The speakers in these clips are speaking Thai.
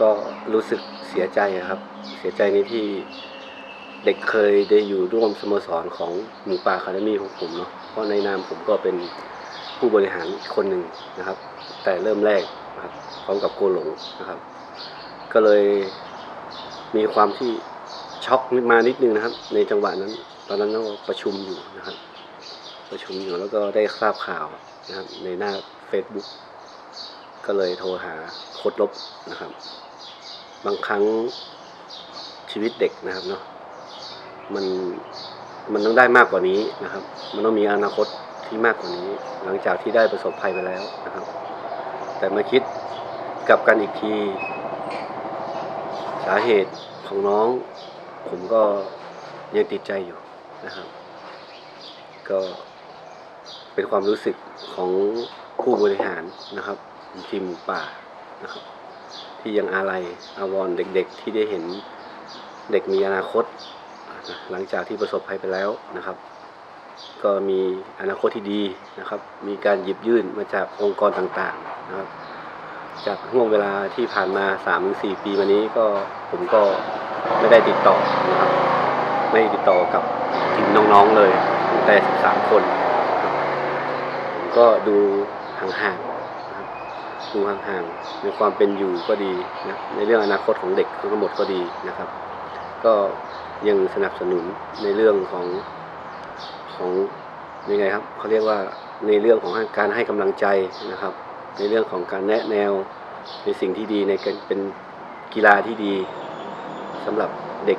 ก็รู้สึกเสียใจครับ เสียใจในที่เด็กเคยได้อยู่ร่วมสโมสรของหมูป่าคาเดมี่ของผมเนาะเพราะในนามผมก็เป็นผู้บริหารคนหนึ่งนะครับ แต่เริ่มแรกนะครับพร้อมกับโกหลงนะครับ ก็เลยมีความที่ช็อกมานิดนึงนะครับ ในจังหวะนั้น ตอนนั้นเราประชุมอยู่นะครับ ประชุมอยู่แล้วก็ได้ทราบข่าวนะครับ ในหน้า Facebook ก็เลยโทรหาโค้ดลบนะครับ บางครั้งชีวิตเด็กนะครับเนาะมันมันต้องได้มากกว่านี้นะครับ มันต้องมีอนาคตที่มากกว่านี้ หลังจากที่ได้ประสบภัยไปแล้วนะครับ แต่มาคิดกลับกันอีกที สาเหตุของน้อง ผมก็ยังติดใจอยู่นะครับ ก็เป็นความรู้สึกของผู้บริหารนะครับทีมป่านะครับ ที่ยังอาลัยอาวรณ์เด็กๆ ที่ได้เห็นเด็กมีอนาคต หลังจากที่ประสบภัยไปแล้วนะครับ ก็มีอนาคตที่ดีนะครับ มีการหยิบยื่นมาจากองค์กรต่างๆนะครับ จากห่วงเวลาที่ผ่านมา 3-4 ปีมานี้ก็ผมก็ไม่ได้ติดต่อนะครับ ไม่ติดต่อกับทีมน้องๆเลยตั้งแต่ 13 คนนะครับผมก็ดูห่างๆ ดูห่างๆในความเป็นอยู่ก็ดีนะในเรื่องอนาคตของเด็กทั้งหมดก็ดีนะครับ ก็ยังสนับสนุนในเรื่องของของยังไงครับเขาเรียกว่าในเรื่องของการให้กำลังใจนะครับ ในเรื่องของการแนะแนวในสิ่งที่ดีในการเป็นกีฬาที่ดีสำหรับเด็ก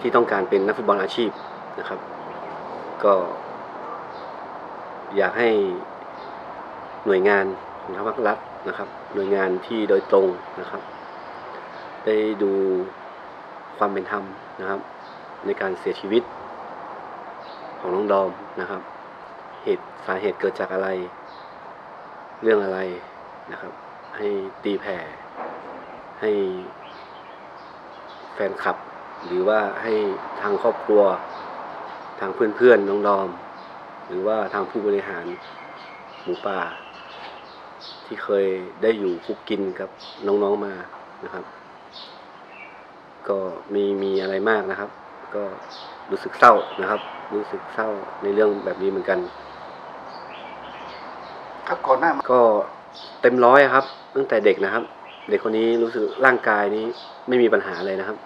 ที่ต้องการเป็นนักฟุตบอลอาชีพนะครับ ก็ อยากให้หน่วยงานของทางภาครัฐ นะครับ หน่วยงานที่โดยตรงนะครับ ได้ดูความเป็นธรรมนะครับ ในการเสียชีวิต ของน้องดอมนะครับ เหตุสาเหตุเกิดจากอะไร เรื่องอะไรนะครับ ให้ตีแผ่ ให้แฟนคลับ หรือว่าให้ทางครอบครัว ทางเพื่อนๆน้องดอม หรือว่าทางผู้บริหารหมูป่า ที่เคยได้อยู่คุกกินกับน้องๆมานะครับ ก็มีมีอะไรมากนะครับ ก็รู้สึกเศร้านะครับ รู้สึกเศร้าในเรื่องแบบนี้เหมือนกัน ครับก่อนหน้ามาก็เต็มร้อยอะครับ ตั้งแต่เด็กนะครับ เด็กคนนี้รู้สึกร่างกายนี้ไม่มีปัญหาเลยนะครับ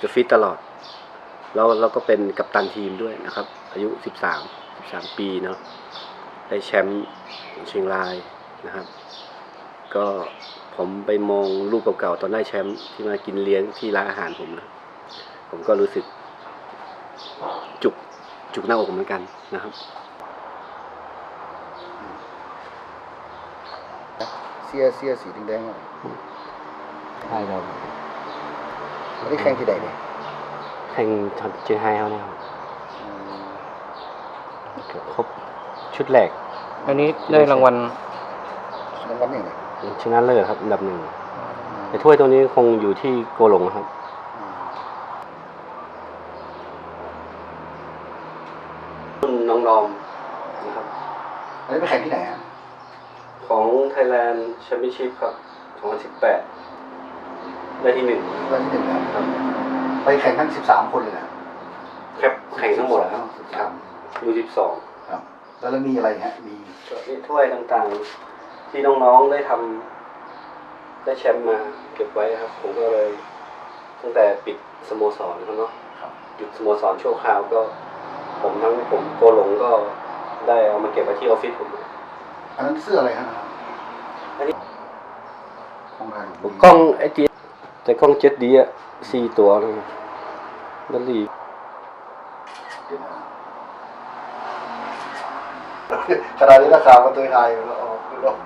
จะฟิตตลอดแล้วเราก็เป็นกัปตันทีมด้วยนะครับ อายุสิบสามสิบสามปีเนาะได้แชมป์ของเชียงราย นะครับ ก็ผมไปมองรูปเก่าๆตอนได้แชมป์ที่มากินเลี้ยงที่ร้านอาหารผมนะผมก็รู้สึกจุกจุกหน้าอกเหมือนกันนะครับ เสียเสียสีแดงๆอะใช่ครับอันนี้แข่งที่ใดเนี่ยแข่งเชียงไฮ้เขาเนี่ยครับอืมครบชุดแรกอันนี้ได้รางวัล รางวัลนี่เนี่ยชนะเลิศครับอันดับหนึ่งแต่ถ้วยตัวนี้คงอยู่ที่โกหลงครับ รุ่นน้องดอมนะครับ อันนี้ไปแข่งที่ไหนอะของ Thailand Championship ครับ 2018 ได้ที่หนึ่งรางวัลที่หนึ่งนะครับ ไปแข่งทั้งสิบสามคนเลยนะครับแข่งทั้งหมดครับสิบครัสาบมยู12 ครับ แล้วแล้วมีอะไรฮะมี ก็นี่ถ้วยต่างๆ ที่น้องๆได้ทำได้แชมป์มาเก็บไว้ครับ ผมก็เลย ตั้งแต่ปิดสโมสรครับเนาะครับหยุดสโมสรชั่วคราวก็ ผมทั้งผมโกหลงก็ได้เอามาเก็บไว้ที่ออฟฟิศผมอันนั้นเสื้ออะไรฮะอันนี้ของใครกล้องไอเดียแต่กล้องเจ็ดดีอะสี่ตัวเลยดัลลี่เดี๋ยวนะขนาดนี้ราคามาตัวไทยแล้ว ออก